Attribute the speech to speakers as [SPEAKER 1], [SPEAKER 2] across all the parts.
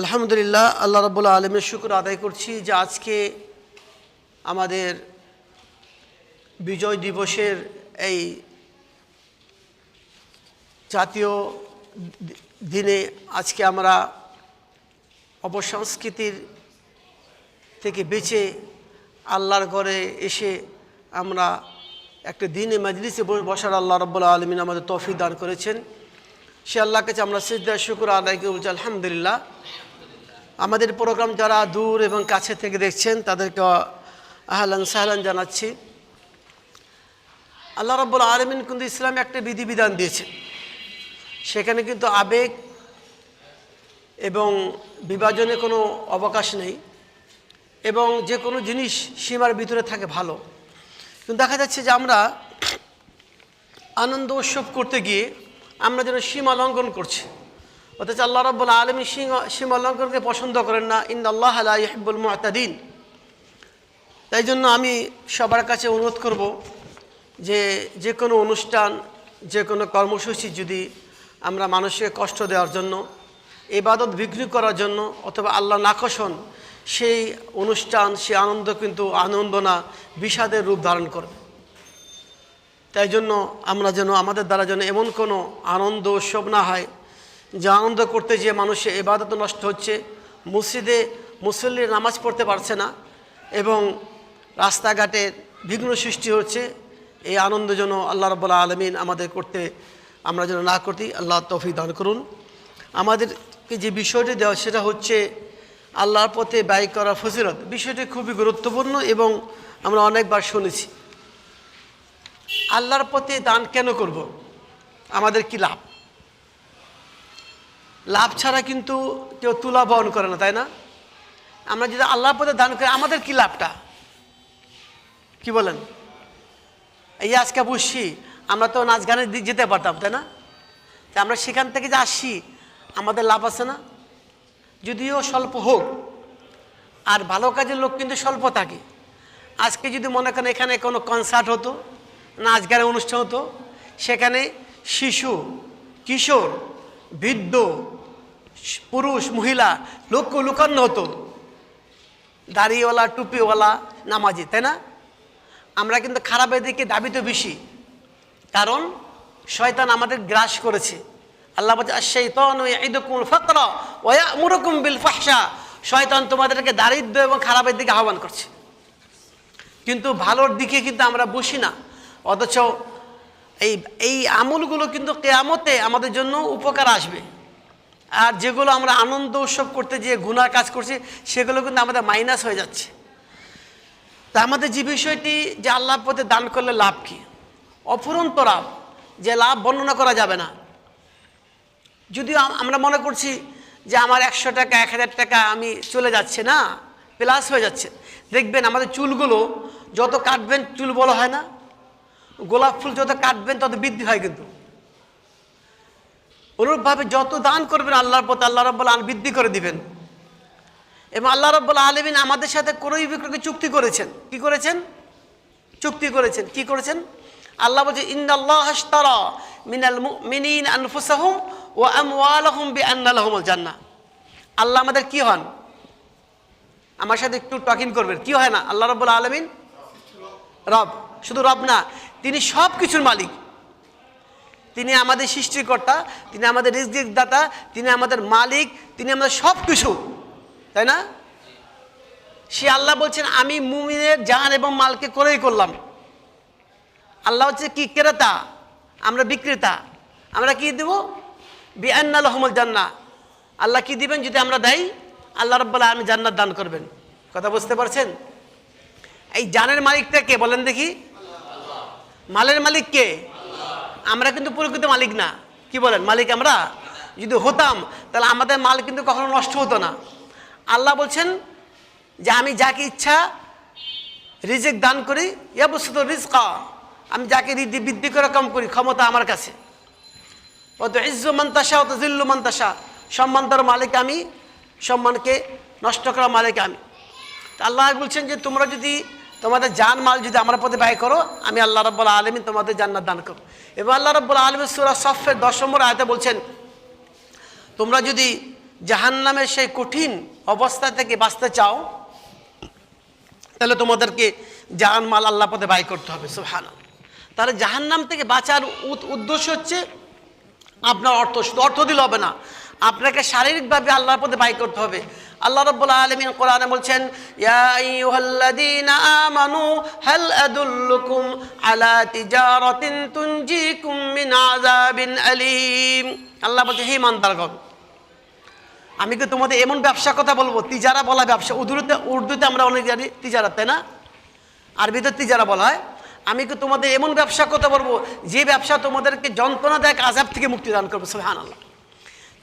[SPEAKER 1] আলহামদুলিল্লাহ, আল্লাহ রব্বুল্লা আলমের শুক্র আদায় করছি যে আজকে আমাদের বিজয় দিবসের এই জাতীয় দিনে আজকে আমরা অপসংস্কৃতির থেকে বেঁচে আল্লাহর ঘরে এসে আমরা একটা দিনে মজলিসে বসার আল্লাহ রব্বুল্লা আলমিন আমাদের তৌফিক দান করেছেন। সে আল্লাহর কাছে আমরা সিদ্ধা শুক্র আদায় করে বলছি, আলহামদুলিল্লাহ। আমাদের প্রোগ্রাম যারা দূর এবং কাছে থেকে দেখছেন, তাদেরকে আহলান সাহলান জানাচ্ছি। আল্লাহ রব্বুল আলমিন কিন্তু ইসলামে একটা বিধিবিধান দিয়েছেন। সেখানে কিন্তু আবেগ এবং বিভাজনে কোনো অবকাশ নেই এবং যে কোনো জিনিস সীমার ভিতরে থাকে ভালো। কিন্তু দেখা যাচ্ছে যে আমরা আনন্দ উৎসব করতে গিয়ে আমরা যেন সীমা লঙ্ঘন করছি। অথচ আল্লাহ রব্বুল আলমী সীমা লঙ্ঘনকে পছন্দ করেন না। ইন আল্লাহ আলা ইহিবুল মুতাদিন। তাই জন্য আমি সবার কাছে অনুরোধ করব যে যে কোনো অনুষ্ঠান, যে কোনো কর্মসূচি যদি আমরা মানুষকে কষ্ট দেওয়ার জন্য এবাদত বিঘ্ন করার জন্য অথবা আল্লাহ নাকশন সেই অনুষ্ঠান সেই আনন্দ কিন্তু আনন্দ না বিষাদের রূপ ধারণ করবে। তাই জন্য আমরা যেন আমাদের দ্বারা যেন এমন কোনো আনন্দ, উৎসব না হয় যে আনন্দ করতে যে মানুষের এবাদত নষ্ট হচ্ছে, মসজিদে মুসল্লির নামাজ পড়তে পারছে না এবং রাস্তাঘাটে বিঘ্ন সৃষ্টি হচ্ছে, এই আনন্দ যেন আল্লাহ রব্বুল্লা আলমিন আমাদের করতে আমরা যেন না করতে আল্লাহ তফি দান করুন। আমাদেরকে যে বিষয়টি দেওয়া সেটা হচ্ছে আল্লাহর পথে ব্যয় করা ফজিলত। বিষয়টি খুবই গুরুত্বপূর্ণ এবং আমরা অনেকবার শুনেছি। আল্লাহর পথে দান কেন করব? আমাদের কি লাভ? লাভ ছাড়া কিন্তু কেউ তুলা বহন করে না, তাই না? আমরা যদি আল্লাহর পথে দান করি, আমাদের কি লাভটা? কি বলেন? এই আজকে বুঝছি আমরা তো নাচ গানের দিক যেতে পারতাম, তাই না? তা আমরা সেখান থেকে যে আসছি, আমাদের লাভ আছে না? যদিও স্বল্প হোক, আর ভালো কাজের লোক কিন্তু স্বল্প থাকে। আজকে যদি মনে করেন এখানে কোনো কনসার্ট হতো, নাচ গানের অনুষ্ঠান হতো, সেখানে শিশু, কিশোর, বৃদ্ধ পুরুষ, মহিলা, লোক লুকান্ন হতো। দাড়িওয়ালা, টুপিওয়ালা, নামাজি, তাই না? আমরা কিন্তু খারাপের দিকে দাবি তো বেশি। কারণ শয়তান আমাদের গ্রাস করেছে। আল্লাহ বলছে বিল ফাহশা। শয়তান তোমাদেরকে দারিদ্র এবং খারাপের দিকে আহ্বান করছে। কিন্তু ভালোর দিকে কিন্তু আমরা বসি না। অথচ এই এই আমলগুলো কিন্তু কেয়ামতে আমাদের জন্য উপকার আসবে। আর যেগুলো আমরা আনন্দ উৎসব করতে যে গুনার কাজ করছি, সেগুলো কিন্তু আমাদের মাইনাস হয়ে যাচ্ছে। তা আমাদের যে বিষয়টি যে আল্লাহ পথে দান করলে লাভ কি? অফুরন্ত লাভ, যে লাভ বর্ণনা করা যাবে না। যদিও আমরা মনে করছি যে আমার একশো টাকা, এক হাজার টাকা আমি চলে যাচ্ছে না প্লাস হয়ে যাচ্ছে। দেখবেন আমাদের চুলগুলো যত কাটবেন, চুল বলা হয় না। গোলাপ ফুল যত কাটবেন, তত বৃদ্ধি হয় কিন্তু। অনুরূপভাবে যত দান করবেন আল্লাহর পথে আল্লাহ রব্বুল আল বৃদ্ধি করে দিবেন। এবং আল্লাহ রব্বুল আলমিন আমাদের সাথে ক্রয় বিক্রয়কে চুক্তি করেছেন। কি করেছেন? চুক্তি করেছেন। কি করেছেন? আল্লাহ বলছে ইন্দাল্লাহ হাশতারা মিনাল মুমিনিন আনফুসাহুম ওয়া আমওয়ালাহুম বিআন্না লাহুমুল জান্নাহ। আল্লাহ আমাদের কি হন? আমার সাথে একটু টকিং করবেন। কি হয় না? আল্লাহ রব্বুল আলমিন? রব। শুধু রব না, তিনি সব কিছুর মালিক। তিনি আমাদের সৃষ্টিকর্তা, তিনি আমাদের রিজিক দাতা তিনি আমাদের মালিক, তিনি আমাদের সব কিছু তাই না? সে আল্লাহ বলছেন, আমি মুমিনের জান এবং মালকে করেই করলাম। আল্লাহ হচ্ছে কি? ক্রেতা। আমরা বিক্রেতা। আমরা কি দেব? বিআন্না রহমল জান্না আল্লাহ কি দিবেন যদি আমরা দেই? আল্লাহ রব্বাল্লাহ আমি জান্নাত দান করবেন। কথা বুঝতে পারছেন? এই জানের মালিকটা কে? বলেন দেখি। মালের মালিক কে? আমরা কিন্তু প্রকৃত মালিক না। কি বলেন? মালিক আমরা? যদি হতাম, তাহলে আমাদের মাল কিন্তু কখনো নষ্ট হতো না। আল্লাহ বলছেন যে, আমি যাকে ইচ্ছা রিজেক দান করি, ইয়াবসুত রিজকা। আমি যাকে রিদি বৃদ্ধি করে কম করি, ক্ষমতা আমার কাছে। অত ইজ্জু মান্তাসা অত জিল্লু মান্তাসা সম্মান তার মালিক আমি, সম্মানকে নষ্ট করা মালিক আমি। আল্লাহ বলছেন যে, তোমরা যদি তোমাদের জান মাল যদি আমার পথে ব্যয় করো, আমি আল্লাহ রব্বুল আলমিন তোমাদের জান্নাত দান করো এবং আল্লাহ রব্বুল আলমিন সুরা সফের দশ নম্বর আয়তে বলছেন, তোমরা যদি জাহান্নামের সেই কঠিন অবস্থা থেকে বাঁচতে চাও, তাহলে তোমাদেরকে জাহান মাল আল্লাহ পথে ব্যয় করতে হবে সুহান তাহলে জাহান্নাম থেকে বাঁচার উদ- উদ্দেশ্য হচ্ছে, আপনার অর্থ, শুধু অর্থ দিলে হবে না আপনাকে শারীরিকভাবে আল্লাহর পথে ব্যয় করতে হবে। আল্লাহ রাব্বুল আলামিন কোরআনে বলছেন আলীম। আল্লাহ বলছে, হে ইমানদারগণ, আমি কি তোমাদের এমন ব্যবসা কথা বলব? তিজারা বলা ব্যবসা। উর্দুতে উর্দুতে আমরা অনেক জানি তিজারা, তাই না? আরবিতে তিজারা বলা হয়। আমি কি তোমাদের এমন ব্যবসা কথা বলব? যে ব্যবসা তোমাদেরকে যন্ত্রণাদায়ক আজাব থেকে মুক্তি দান করবে সুবহান আল্লাহ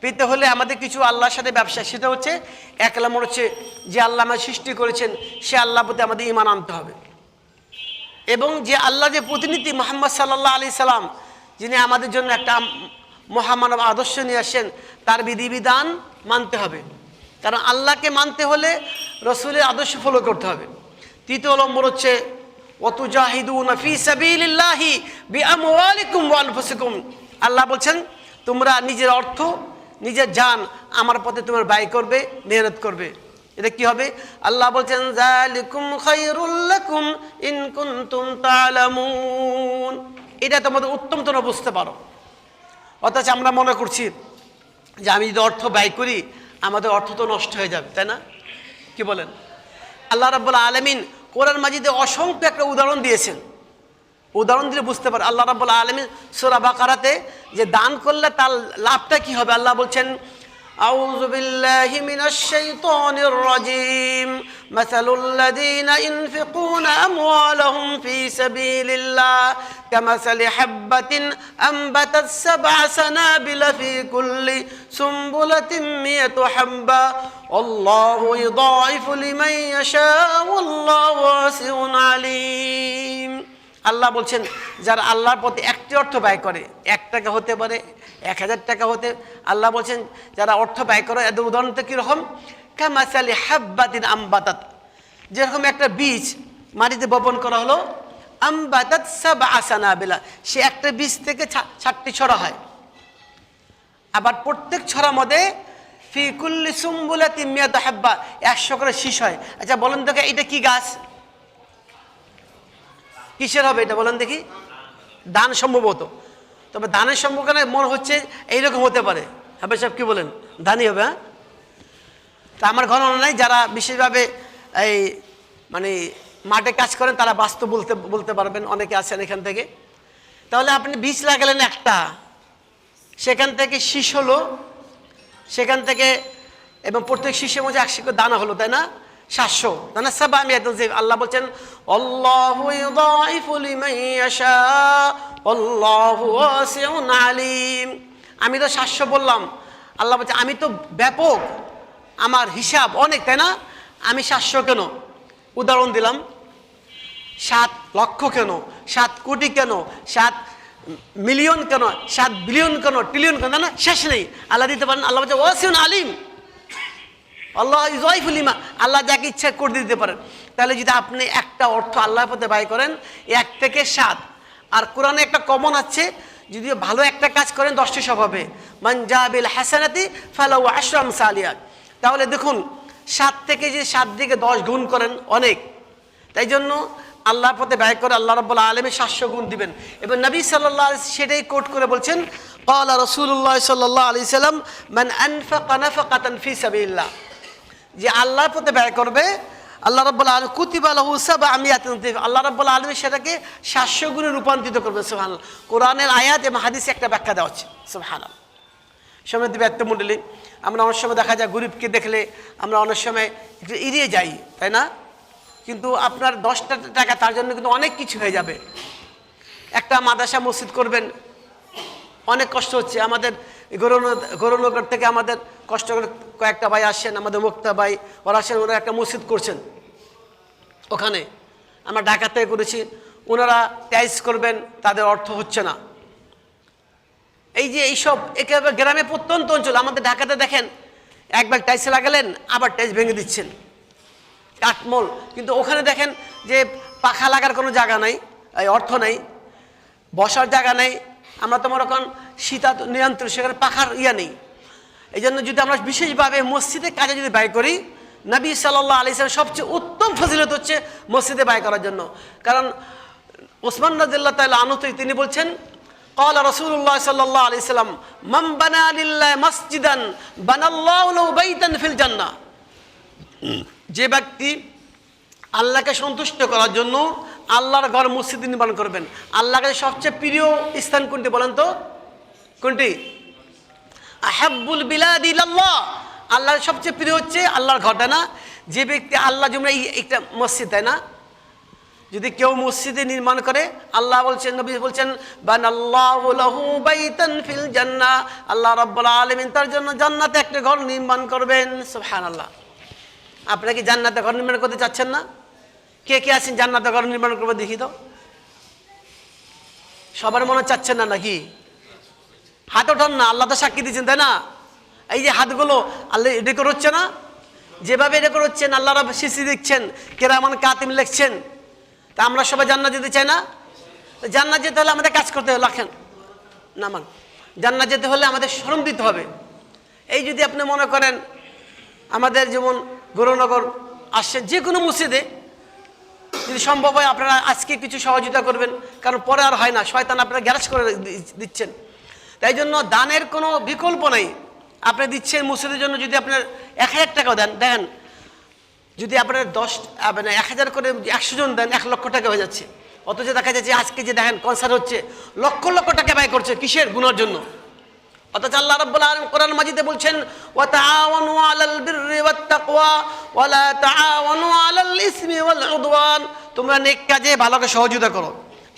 [SPEAKER 1] পেতে হলে আমাদের কিছু আল্লাহর সাথে ব্যবসা, সেটা হচ্ছে এক নম্বর হচ্ছে যে আল্লাহ আমার সৃষ্টি করেছেন, সে আল্লাহ প্রতি আমাদের ইমান আনতে হবে। এবং যে আল্লাহ যে প্রতিনিধি মোহাম্মদ সাল্লাহ আলি সাল্লাম, যিনি আমাদের জন্য একটা মহামানব আদর্শ নিয়ে আসেন তার বিধিবিধান মানতে হবে। কারণ আল্লাহকে মানতে হলে রসুলের আদর্শ ফলো করতে হবে। তৃতীয় নম্বর হচ্ছে আল্লাহ বলছেন, তোমরা নিজের অর্থ নিজের জান আমার পথে তোমার ব্যয় করবে, মেহনত করবে। এটা কি হবে? আল্লাহ বলছেন জালিকুম ইন এটা তোমাদের উত্তম তোমরা বুঝতে পারো। অথচ আমরা মনে করছি যে আমি যদি অর্থ ব্যয় করি, আমাদের অর্থ তো নষ্ট হয়ে যাবে, তাই না? কি বলেন? আল্লাহ রাব্বুল আলামিন কোরআন মাজিদে অসংখ্য একটা উদাহরণ দিয়েছেন। উদাহরণ দিলে বুঝতে পারে আল্লাহ রাব্বুল আলামিন সূরা বাকারাতে যে দান করলে তার লাভটা কি হবে আল্লাহ বলছেন أعوذ بالله من الشيطان الرجيم مثل الذين ينفقون أموالهم في سبيل الله كمثل حبة أنبتت سبع سنابل في كل سنبلة مئة حبة والله يضاعف لمن يشاء والله واسع عليم আল্লাহ বলছেন, যারা আল্লাহর প্রতি একটি অর্থ ব্যয় করে, এক টাকা হতে পারে, এক হাজার টাকা হতে, আল্লাহ বলছেন, যারা অর্থ ব্যয় করে, এদের উদাহরণটা কীরকম? কামাসালি হাব্বাতিন আমবাতাত। যেরকম একটা বীজ মাটিতে বপন করা হলো, আমবাতাত সাব আসানা বেলা সে একটা বীজ থেকে ছা- ষাটটি ছড়া হয়। আবার প্রত্যেক ছড়ার মধ্যে ফিকুল্লি সুম্বুলা তিমিয়াত হাব্বা, একশো করে শীষ হয়। আচ্ছা বলেন তো এটা কি গাছ? কিসের হবে এটা বলেন দেখি? দান সম্ভবত। তবে দানের সম্পর্কে মনে হচ্ছে এইরকম হতে পারে। হ্যাঁ সাহেব কি বলেন? দানই হবে হ্যাঁ? তা আমার গণনা নাই, যারা বিশেষভাবে এই মানে মাঠে কাজ করেন, তারা বাস্তব বলতে বলতে পারবেন, অনেকে আছেন এখান থেকে। তাহলে আপনি বীজ লাগালেন একটা। সেখান থেকে শীষ হলো, সেখান থেকে এবং প্রত্যেক শীষের মধ্যে একশো দানা হলো, তাই না? সাতশো। না সব আমি আল্লাহ বলছেন আলিম। আমি তো সাতশো বললাম। আল্লাহ বলছে, আমি তো ব্যাপক, আমার হিসাব অনেক, তাই না? আমি সাতশো কেন? উদাহরণ দিলাম, সাত লক্ষ কেন? সাত কোটি কেন? সাত মিলিয়ন কেন? সাত বিলিয়ন কেন? ট্রিলিয়ন কেন? না? শেষ নেই। আল্লাহ দিতে পারেন, আল্লাহ বলছে, ওয়াসিউন আলিম। আল্লাহ জয়ফুল আল্লাহ যাকে ইচ্ছা করে দিতে পারেন। তাহলে যদি আপনি একটা অর্থ আল্লাহর পথে ব্যয় করেন, এক থেকে সাত। আর কোরআনে একটা কমন আছে, যদিও ভালো একটা কাজ করেন, দশটি স্বভাবে মানজাবিল হাসানাতি ফালাউ আশরাম সালিয়াক তাহলে দেখুন, সাত থেকে যে সাত দিকে দশ গুণ করেন অনেক। তাই জন্য আল্লাহর পথে ব্যয় করে আল্লাহ রব্বুল আলমে সাতশো গুণ দিবেন। এবং নবী সাল্লাহ সেটাই কোট করে বলছেন কলা রসুল্লাহ সাল্লাহ আলি সাল্লাম মান আনফা কানাফা কাতান ফি সাবিল্লাহ যে আল্লাহর পথে ব্যয় করবে, আল্লাহ রব্বুল আলম কুতিবা লাহু সাবা আমি আল্লাহ রব্বুল আলমী সেটাকে সাতশো গুণে রূপান্তরিত করবে সুহান কোরআনের আয়াত এবং হাদিসে একটা ব্যাখ্যা দেওয়া হচ্ছে সুহান সময় ব্যক্ত মণ্ডলী আমরা অনেক সময় দেখা যায় গরিবকে দেখলে আমরা অনেক সময় একটু এড়িয়ে যাই, তাই না? কিন্তু আপনার দশটা টাকা তার জন্য কিন্তু অনেক কিছু হয়ে যাবে। একটা মাদ্রাসা মসজিদ করবেন অনেক কষ্ট হচ্ছে। আমাদের গৌরনগর থেকে আমাদের কষ্ট করে কয়েকটা ভাই আসছেন, আমাদের মুক্তা ভাই। ওরা আসেন ওরা একটা মসজিদ করছেন ওখানে। আমরা ঢাকা থেকে করেছি। ওনারা টাইস করবেন, তাদের অর্থ হচ্ছে না। এই যে এইসব একেবারে গ্রামে প্রত্যন্ত অঞ্চল, আমাদের ঢাকাতে দেখেন, একবার টাইসে লাগালেন, আবার টাইস ভেঙে দিচ্ছেন। কাঠমোল। কিন্তু ওখানে দেখেন যে পাখা লাগার কোনো জায়গা নাই অর্থ নাই, বসার জায়গা নেই আমরা তো মনে করেন শীতা নিয়ন্ত্রণ সেখানে পাখার ইয়া নেই এই জন্য যদি আমরা বিশেষভাবে মসজিদে কাজে যদি ব্যয় করি নবী সাল্লাহ আলি সাল্লাম সবচেয়ে উত্তম ফজিলত হচ্ছে মসজিদে ব্যয় করার জন্য কারণ ওসমান রাজিল্লা তাল্লাহ আনুত তিনি বলছেন قال رسول الله صلى الله عليه وسلم من بنى لله مسجدا بنى الله له بيتا في الجنه যে ব্যক্তি আল্লাহকে সন্তুষ্ট করার জন্য আল্লাহর ঘর মসজিদ নির্মাণ করবেন। আল্লাহকে সবচেয়ে প্রিয় স্থান কোনটি বলেন তো? কোনটি? আহাব্বুল বিলাদ ইলাল্লাহ। আল্লাহর সবচেয়ে প্রিয় হচ্ছে আল্লাহর ঘরটা না? যে ব্যক্তি আল্লাহ জমরা একটা মসজিদ, তাই না? যদি কেউ মসজিদে নির্মাণ করে, আল্লাহ বলছেন, নবী বলছেন বান আল্লাহু ফিল জান্নাহ। আল্লাহ রাব্বুল আলামিন তার জন্য জান্নাতে একটা ঘর নির্মাণ করবেন। সুবহানাল্লাহ। আপনারা কি জান্নাতে ঘর নির্মাণ করতে চাচ্ছেন না? কে কে আছেন জান্নাতে ঘর নির্মাণ করবে দেখি তো? সবার মনে চাচ্ছেন না নাকি? হাত ওঠান না, আল্লাহ তো সাক্ষী দিচ্ছেন তাই না? এই যে হাতগুলো আল্লাহ রেকর্ড হচ্ছে না? যেভাবে রেকর্ড হচ্ছেন আল্লাহ রব শিশি দিচ্ছেন কেরামান কাতিম লিখছেন। তা আমরা সবাই জান্নাত যেতে চাই না? জান্নাত যেতে হলে আমাদের কাজ করতে হবে লাখেন না মান জান্নাত যেতে হলে আমাদের শ্রম দিতে হবে। এই যদি আপনি মনে করেন, আমাদের যেমন গৌরনগর আসছেন যে কোনো মসজিদে যদি সম্ভব হয় আপনারা আজকে কিছু সহযোগিতা করবেন, কারণ পরে আর হয় না, শয়তান আপনারা গ্যারাজ করে দিচ্ছেন। তাই জন্য দানের কোনো বিকল্প নেই। আপনি দিচ্ছেন মসজিদের জন্য যদি আপনার এক হাজার টাকাও দেন, দেখেন, যদি আপনার দশ মানে এক হাজার করে একশো জন দেন, এক লক্ষ টাকা হয়ে যাচ্ছে। অথচ দেখা যাচ্ছে আজকে যে দেখেন কনসার্ট হচ্ছে, লক্ষ লক্ষ টাকা ব্যয় করছে কিসের? গুণার জন্য। অথচ আল্লাহ রাব্বুল আলামিন কোরআন মাজিদে বলছেন ওয়া তাআওয়ানু আলাল বিররি ওয়াত তাকওয়া ওয়া লা তাআওয়ানু আলাল ইসমি ওয়াল উদওয়ান। তোমরা নেক কাজে ভালোকে সহযোগিতা করো।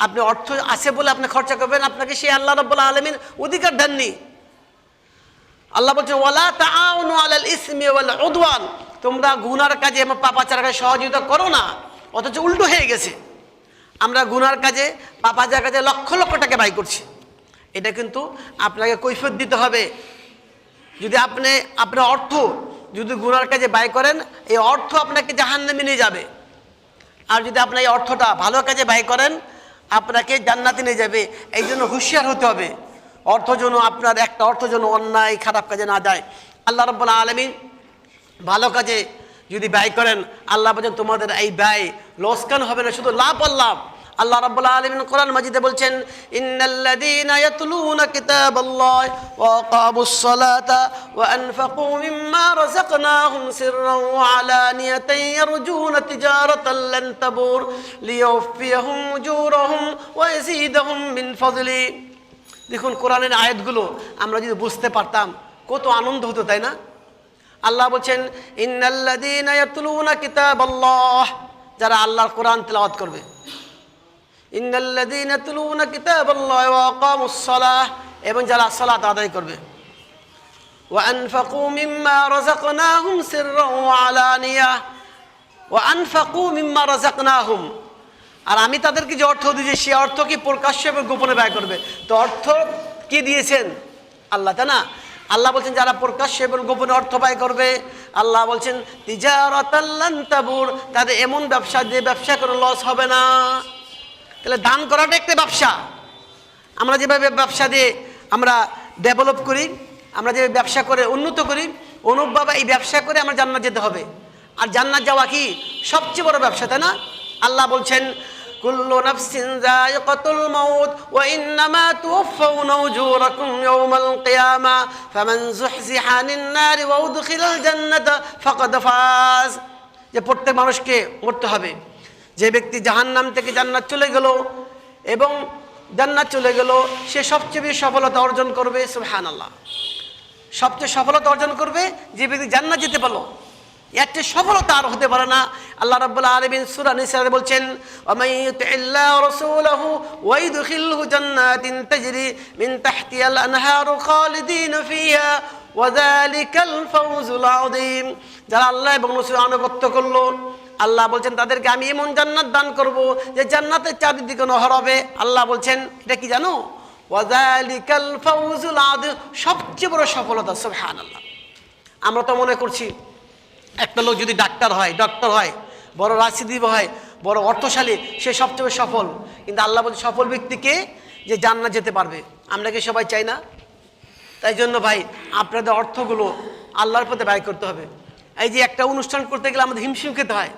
[SPEAKER 1] আপনি অর্থ আছে বলে আপনি খরচা করবেন, আপনাকে সেই আল্লাহ রাব্বুল আলামিন অধিকার দেননি। আল্লাহ বলছেন, ওয়ালা তাআওয়ানু আলাল ইসমি ওয়াল উদওয়ান। তোমরা গুনার কাজে এবং পাপাচার কাজে সহযোগিতা করো না, অথচ উল্টো হয়ে গেছে। আমরা গুনার কাজে পাপাচার কাজে লক্ষ লক্ষ টাকা ব্যয় করছি। এটা কিন্তু আপনাকে কৈফত দিতে হবে। যদি আপনি, আপনার অর্থ যদি গুনার কাজে ব্যয় করেন, এই অর্থ আপনাকে জাহান্নামে নিয়ে যাবে। আর যদি আপনার এই অর্থটা ভালো কাজে ব্যয় করেন, আপনাকে জান্নাতে নিয়ে যাবে। এই জন্য হুঁশিয়ার হতে হবে। অর্থ যেন আপনার একটা অর্থ যেন অন্যায়, খারাপ কাজে না যায়। আল্লাহ রব্বুল আলমিন ভালো কাজে যদি ব্যয় করেন, আল্লাহ বলছেন তোমাদের এই ব্যয় লোসকান হবে না, শুধু লাভ আর লাভ। আল্লাহ রাব্বুল আলামিন কোরআন মাজিদে বলছেন, ইন্নাল্লাযীনা ইয়াতলুনা কিতাবাল্লাহ ওয়া আকামুস সালাতা ওয়া আনফাকু মিম্মা রাযাকনাহুম সিররান ওয়া আলানিয়াতান ইয়ারজুনা তিজারাতান লান তাবুর লিইউফিয়াহুম উজুরাহুম ওয়া ইয়াজিদাহুম মিন ফাদলি। দেখুন, কোরআনের আয়াতগুলো আমরা যদি বুঝতে পারতাম, কত আনন্দ হতো, তাই না? আল্লাহ বলছেন, ইন্নাল্লাযীনা ইয়াতলুনা কিতাবাল্লাহ। যারা আল্লাহর কোরআন তেলাওয়াত করবে ইন্নাল্লাযীনা ইয়াতলুনা কিতাবাল্লাহ ওয়া আকামুস সালাহ এবং যারা সালাত আদায় করবে। আর আমি তাদেরকে যে অর্থ দিয়েছি, সে অর্থ কি প্রকাশ্য এবং গোপনে ব্যয় করবে? তো অর্থ কি দিয়েছেন? আল্লাহ, তাই না? আল্লাহ বলছেন, যারা প্রকাশ্য এবং গোপনে অর্থ ব্যয় করবে, আল্লাহ বলছেন তিজারাতাল্লান তাবুর তাদের এমন ব্যবসা যে ব্যবসা করে লস হবে না। তাহলে দান করাটা একটা ব্যবসা। আমরা যেভাবে ব্যবসা দিয়ে আমরা ডেভেলপ করি, আমরা যে ব্যবসা করে উন্নত করি, অনুপ বাবা এই ব্যবসা করে আমরা জান্নাত যেতে হবে। আর জান্নাত যাওয়া কি সবচেয়ে বড় ব্যবসা, তাই না? আল্লাহ বলছেন যে প্রত্যেক মানুষকে মরতে হবে। যে ব্যক্তি জাহান্নাম থেকে জান্নাত চলে গেল এবং জান্নাত চলে গেল, সে সবচেয়ে বেশি সফলতা অর্জন করবে সুহান আল্লাহ সবচেয়ে সফলতা অর্জন করবে যে ব্যক্তি জান্নাত যেতে পারল। এর চেয়ে সফলতা আর হতে পারে না। আল্লাহ রাব্বুল আলামিন সূরা নিসাতে বলছেন আনহারু খালিদিন যারা আল্লাহ এবং রাসূলের আনুগত্য করল আল্লাহ বলছেন, তাদেরকে আমি এমন জান্নাত দান করব যে জান্নাতের চারিদিকে নহর হবে। আল্লাহ বলছেন, এটা কি জানো? ফাউজুল আযীম। সবচেয়ে বড় সফলতা, সুবহানাল্লাহ। আমরা তো মনে করছি, একটা লোক যদি ডাক্তার হয়, ডক্টর হয়, বড় রাজনীতিবিদ হয়, বড় অর্থশালী, সে সবচেয়ে সফল। কিন্তু আল্লাহ বলছে, সফল ব্যক্তিকে যে জান্নাত যেতে পারবে। আমরা কি সবাই চাই না? তাই জন্য ভাই, আপনাদের অর্থগুলো আল্লাহর পথে ব্যয় করতে হবে। এই যে একটা অনুষ্ঠান করতে গেলে আমাদের হিমশিম খেতে হয়।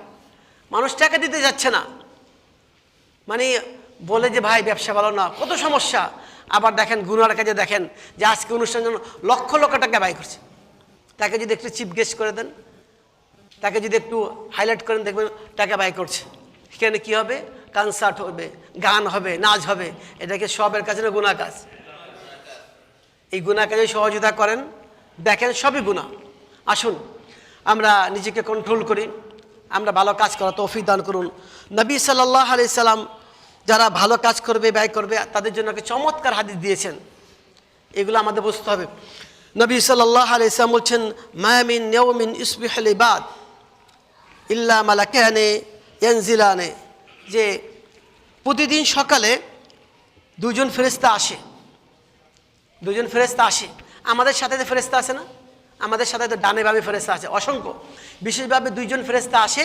[SPEAKER 1] মানুষ টাকা দিতে যাচ্ছে না। মানে বলে যে, ভাই, ব্যবসা ভালো না, কত সমস্যা। আবার দেখেন গুনার কাজে দেখেন, যে আজকে অনুষ্ঠান জন্য লক্ষ লক্ষ টাকা ব্যয় করছে। তাকে যদি একটু চিপ গেস্ট করে দেন, তাকে যদি একটু হাইলাইট করেন, দেখবেন টাকা ব্যয় করছে। সেখানে কী হবে? কনসার্ট হবে, গান হবে, নাচ হবে এটাকে সবের কাছে না গুণা কাজ? এই গুণা কাজে সহযোগিতা করেন, দেখেন সবই গুণা আসুন, আমরা নিজেকে কন্ট্রোল করি। আমরা ভালো কাজ করা তৌফিক দান করুন। নবী সাল্লাহ আলি সাল্লাম যারা ভালো কাজ করবে, ব্যয় করবে, তাদের জন্য একটা চমৎকার হাদিস দিয়েছেন। এগুলো আমাদের বুঝতে হবে। নবী সাল্লাহ আলি ইসলাম বলছেন মায়ামিন নেওমিন ইসবিহল ইবাদ ইল্লা মালাকানে ইয়ানজিলানে। যে প্রতিদিন সকালে দুজন ফেরেস্তা আসে। দুজন ফেরেস্তা আসে। আমাদের সাথে যে ফেরেস্তা আছে না? আমাদের সাথে তো ডানে ভাবে ফেরেস্তা আছে, অসংখ্য। বিশেষভাবে দুইজন ফেরেস্তা আসে,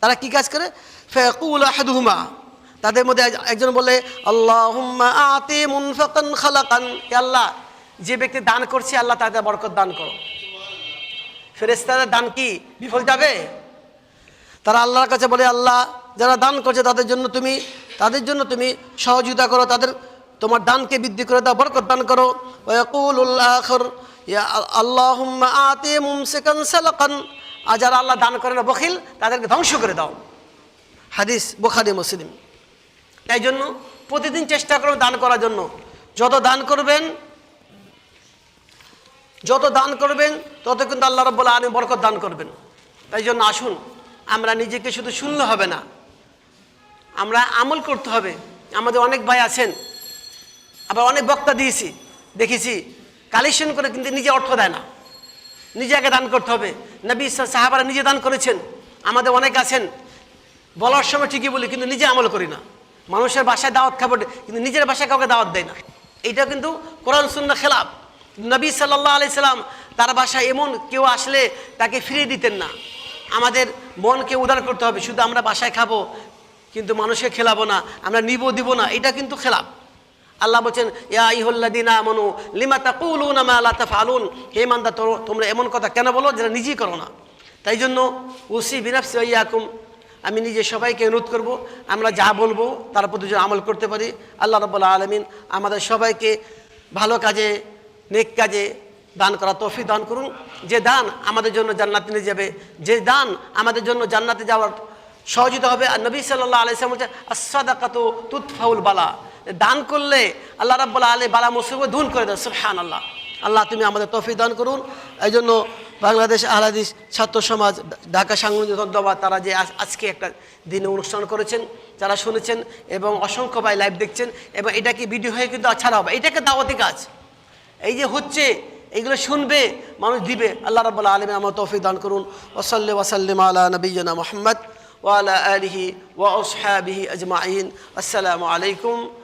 [SPEAKER 1] তারা কি কাজ করে? ফেকুল আহাদুহুমা, তাদের মধ্যে একজন বলে, আল্লাহুম্মা আতি মুনফাকান খালাকান। হে আল্লাহ, যে ব্যক্তি দান করছে, আল্লাহ তাদের বরকত দান করো। ফেরেস্তাদের দান কি বিফল যাবে? তারা আল্লাহর কাছে বলে, আল্লাহ, যারা দান করছে তাদের জন্য তুমি, তাদের জন্য তুমি সহযোগিতা করো, তাদের তোমার দানকে বৃদ্ধি করে দাও, বরকত দান করো। আল্লাহুম্মা আতি মুমসিকান সালাকান। আর যারা আল্লাহ দান করে না বখিল, তাদেরকে ধ্বংস করে দাও। হাদিস বুখারি, মুসলিম। তাই জন্য প্রতিদিন চেষ্টা করো দান করার জন্য। যত দান করবেন, যত দান করবেন, তত কিন্তু আল্লাহ রব্বুল আলম বরকত দান করবেন। তাই জন্য আসুন, আমরা নিজেকে শুধু শুনলে হবে না। আমরা আমল করতে হবে। আমাদের অনেক ভাই আছেন, আবার অনেক বক্তা দিয়েছি, দেখেছি। কালেকশন করে কিন্তু নিজে অর্থ দেয় না। নিজে আগে দান করতে হবে। নবী সাহাবারা নিজে দান করেছেন। আমাদের অনেক আছেন। বলার সময় ঠিকই বলি, কিন্তু নিজে আমল করি না। মানুষের বাসায় দাওয়াত খাব, কিন্তু নিজের বাসায় কাউকে দাওয়াত দেয় না। এইটা কিন্তু কোরআন শূন্য খেলাপ নবী সাল্লাহ আলি সাল্লাম তার বাসায় এমন কেউ আসলে তাকে ফিরিয়ে দিতেন না। আমাদের মনকে উদার করতে হবে। শুধু আমরা বাসায় খাব, কিন্তু মানুষকে খেলাবো না, আমরা নিব, দিব না, এটা কিন্তু খেলাপ আল্লাহ বলছেন, ইয়া ইহুল্লাদিনা মনু লিমা তাকুলুনা মা লা তাফআলুন? হে মান্দা তোমরা এমন কথা কেন বলো যেটা নিজেই করো না? তাই জন্য, উসি বিনাফসি ইয়াকুম। আমি নিজে সবাইকে অনুরোধ করব, আমরা যা বলব তার প্রতি আমল করতে পারি। আল্লাহ রব্বুল্লা আলমিন আমাদের সবাইকে ভালো কাজে, নেক কাজে দান করা তফি দান করুন। যে দান আমাদের জন্য জান্নাতে নিয়ে যাবে, যে দান আমাদের জন্য জান্নাতে যাওয়ার সহযোগিতা হবে। আর নবী সাল্লাহ আলাইসলাম বলছে আসাদাকাত তুৎফাউল বালা। দান করলে আল্লাহ রাব্বুল আলী বালা মুসিবত দূর করে দেয় সুবহান আল্লাহ আল্লাহ তুমি আমাদের তৌফিক দান করুন। এই জন্য বাংলাদেশ আহলাদিস ছাত্র সমাজ, ঢাকা সাংগঠনিক ধন্যবাদ। তারা যে আজ- আজকে একটা দিনে অনুষ্ঠান করেছেন, যারা শুনেছেন এবং অসংখ্য ভাই লাইভ দেখছেন, এবং এটাকে ভিডিও হয়ে কিন্তু ছাড়া হবে? এটাকে দাওয়াতি কাজ। এই যে হচ্ছে, এইগুলো শুনবে, মানুষ দিবে। আল্লাহ রাবুল্লাহ আলমে আমার তৌফিক দান করুন। ওসল্লি ওসাল্লিম আলা নবীনা মোহাম্মদ ওয়ালা আলিহি ওয়া আসহাবিহি আজমাইন। আসসালামু আলাইকুম